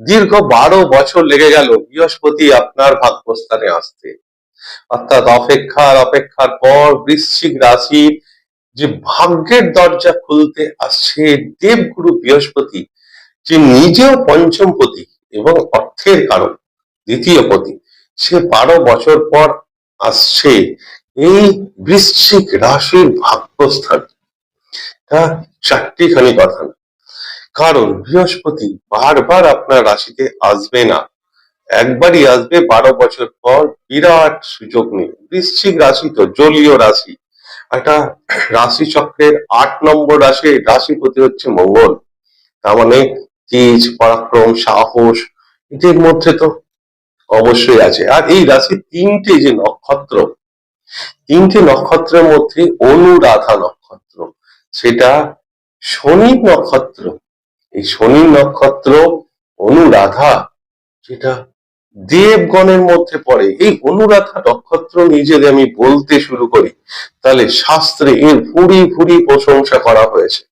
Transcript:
দীর্ঘ বারো বছর লেগে গেল বৃহস্পতি আপনার ভাগ্যস্থানে আসতে। অর্থাৎ অপেক্ষার অপেক্ষার পর বৃশ্চিক রাশির যে ভাগ্যের দরজা খুলতে আসছে দেবগুরু বৃহস্পতি, যে নিজেও পঞ্চম পতি এবং অর্থের কারণ দ্বিতীয় পতি, সে বারো বছর পর আসছে এই বৃশ্চিক রাশির ভাগ্যস্থান। তা চারটিখানি কথা। কারণ বৃহস্পতি বারবার আপনার রাশিতে আসবে না। একবারই আসবে, বারো বছর পর বিরাট সুযোগ নিয়ে। বৃশ্চিক রাশি তো, জলীয় রাশি। একটা রাশি চক্রের আট নম্বর রাশি রাশিপতি হচ্ছে মঙ্গল। তার মানে তেজ, পরাক্রম, সাহস, এদের মধ্যে তো অবশ্যই আছে। আর এই রাশি তিনটে যে নক্ষত্র, তিনটে নক্ষত্রের মধ্যে অনুরাধা নক্ষত্র। সেটা শনি নক্ষত্র এই শনি নক্ষত্র অনুরাধা, যেটা দেবগণের মধ্যে পড়ে। এই অনুরাধা নক্ষত্র নিয়ে যদি আমি বলতে শুরু করি, তাহলে শাস্ত্রে এর ভুরি ভুরি প্রশংসা করা হয়েছে।